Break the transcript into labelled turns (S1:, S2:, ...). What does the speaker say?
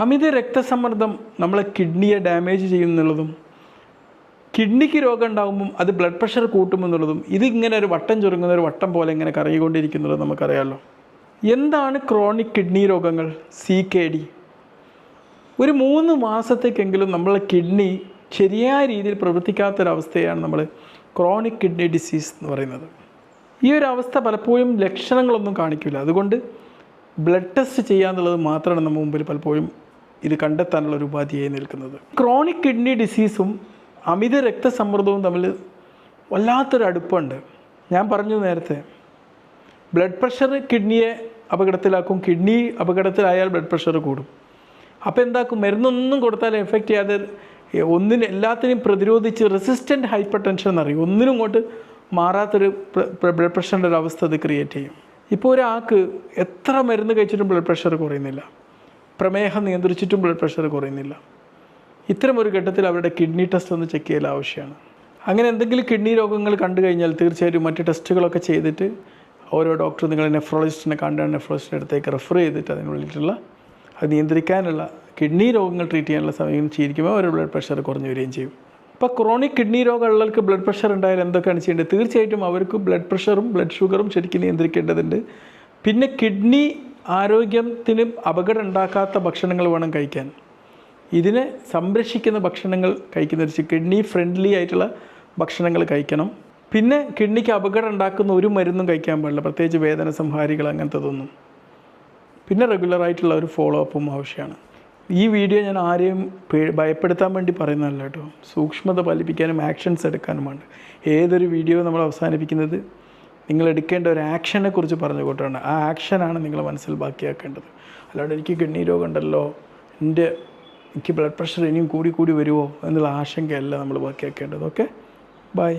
S1: അമിത രക്തസമ്മർദ്ദം നമ്മളെ കിഡ്നിയെ ഡാമേജ് ചെയ്യുന്നുള്ളതും കിഡ്നിക്ക് രോഗം ഉണ്ടാകുമ്പം അത് ബ്ലഡ് പ്രഷർ കൂട്ടുമെന്നുള്ളതും ഇതിങ്ങനെ ഒരു വട്ടം ചുരുങ്ങുന്ന ഒരു വട്ടം പോലെ ഇങ്ങനെ കറങ്ങിക്കൊണ്ടിരിക്കുന്നത് നമുക്കറിയാമല്ലോ എന്താണ് ക്രോണിക് കിഡ്നി രോഗങ്ങൾ? C K D. ഒരു മൂന്ന് മാസത്തേക്കെങ്കിലും നമ്മളെ കിഡ്നി ശരിയായ രീതിയിൽ പ്രവർത്തിക്കാത്തൊരവസ്ഥയാണ് നമ്മൾ ക്രോണിക് കിഡ്നി ഡിസീസ് എന്ന് പറയുന്നത്. ഈ ഒരു അവസ്ഥ പലപ്പോഴും ലക്ഷണങ്ങളൊന്നും കാണിക്കില്ല. അതുകൊണ്ട് ബ്ലഡ് ടെസ്റ്റ് ചെയ്യാന്നുള്ളത് മാത്രമാണ് നമ്മുടെ മുമ്പിൽ പലപ്പോഴും ഇത് കണ്ടെത്താനുള്ള ഒരു ഉപാധിയായി നിൽക്കുന്നത്. ക്രോണിക് കിഡ്നി ഡിസീസും അമിത രക്തസമ്മർദ്ദവും തമ്മിൽ വല്ലാത്തൊരു അടുപ്പമുണ്ട്. ഞാൻ പറഞ്ഞു നേരത്തെ ബ്ലഡ് പ്രഷർ കിഡ്നിയെ അപകടത്തിലാക്കും കിഡ്നി അപകടത്തിലായാൽ ബ്ലഡ് പ്രഷർ കൂടും. അപ്പോൾ എന്താക്കും? മരുന്നൊന്നും കൊടുത്താൽ എഫക്റ്റ് ചെയ്യാതെ ഒന്നിനും എല്ലാത്തിനെയും പ്രതിരോധിച്ച് റെസിസ്റ്റന്റ് ഹൈപ്പർ ടെൻഷൻ എന്നറിയും ഒന്നിനും ഇങ്ങോട്ട് മാറാത്തൊരു ബ്ലഡ് പ്രഷറിന്റെ ഒരു അവസ്ഥ അത് ക്രിയേറ്റ് ചെയ്യും. ഇപ്പോൾ ഒരാൾക്ക് എത്ര മരുന്ന് കഴിച്ചിട്ടും ബ്ലഡ് പ്രഷർ കുറയുന്നില്ല. പ്രമേഹം നിയന്ത്രിച്ചിട്ടും ബ്ലഡ് പ്രഷർ കുറയുന്നില്ല. ഇത്തരം ഒരു ഘട്ടത്തിൽ അവരുടെ കിഡ്നി ടെസ്റ്റ് ഒന്ന് ചെക്ക് ചെയ്യൽ ആവശ്യമാണ്. അങ്ങനെ എന്തെങ്കിലും കിഡ്നി രോഗങ്ങൾ കണ്ടു കഴിഞ്ഞാൽ തീർച്ചയായിട്ടും മറ്റ് ടെസ്റ്റുകളൊക്കെ ചെയ്തിട്ട് ഓരോ ഡോക്ടർ നിങ്ങൾ നെഫ്രോളജിസ്റ്റിനെ കണ്ട നെഫ്രോളജിസ്റ്റിന്റെ അടുത്തേക്ക് റെഫർ ചെയ്തിട്ട് അതിന് വേണ്ടിയിട്ടുള്ള അത് നിയന്ത്രിക്കാനുള്ള കിഡ്നി രോഗങ്ങൾ ട്രീറ്റ് ചെയ്യാനുള്ള സമയം ചെയ്യിക്കുമ്പോൾ അവരുടെ ബ്ലഡ് പ്രഷർ കുറഞ്ഞു വരികയും ചെയ്യും. ഇപ്പോൾ ക്രോണിക് കിഡ്നി രോഗമുള്ളവർക്ക് ബ്ലഡ് പ്രഷർ ഉണ്ടായാൽ എന്തൊക്കെയാണ് ചെയ്യേണ്ടത്? തീർച്ചയായിട്ടും അവർക്ക് ബ്ലഡ് പ്രഷറും ബ്ലഡ് ഷുഗറും ശരിക്കും നിയന്ത്രിക്കേണ്ടതുണ്ട്. പിന്നെ കിഡ്നി ആരോഗ്യത്തിന് അപകടം ഉണ്ടാക്കാത്ത ഭക്ഷണങ്ങൾ വേണം കഴിക്കാൻ. ഇതിനെ സംരക്ഷിക്കുന്ന ഭക്ഷണങ്ങൾ കഴിക്കുന്ന കിഡ്നി ഫ്രണ്ട്ലി ആയിട്ടുള്ള ഭക്ഷണങ്ങൾ കഴിക്കണം. പിന്നെ കിഡ്നിക്ക് അപകടം ഉണ്ടാക്കുന്ന ഒരു മരുന്നും കഴിക്കാൻ പാടില്ല. പ്രത്യേകിച്ച് വേദന സംഹാരികൾ അങ്ങനത്തതൊന്നും. പിന്നെ റെഗുലറായിട്ടുള്ള ഒരു ഫോളോ അപ്പും ആവശ്യമാണ്. ഈ വീഡിയോ ഞാൻ ആരെയും ഭയപ്പെടുത്താൻ വേണ്ടി പറയുന്നതല്ല കേട്ടോ. സൂക്ഷ്മത പാലിപ്പിക്കാനും ആക്ഷൻസ് എടുക്കാനുമാണ്. ഏതൊരു വീഡിയോ നമ്മൾ അവസാനിപ്പിക്കുന്നത് നിങ്ങൾ എടുക്കേണ്ട ഒരു ആക്ഷനെ കുറിച്ച് പറഞ്ഞു കൂട്ടാണ് ആ ആക്ഷനാണ് നിങ്ങൾ മനസ്സിൽ ബാക്കിയാക്കേണ്ടത്. അല്ലാണ്ട് എനിക്ക് കിഡ്നി രോഗം ഉണ്ടല്ലോ എന്റെ എനിക്ക് ബ്ലഡ് പ്രഷർ ഇനിയും കൂടി കൂടി വരുമോ എന്നുള്ള ആശങ്കയല്ല നമ്മൾ ബാക്കിയാക്കേണ്ടത്. Okay bye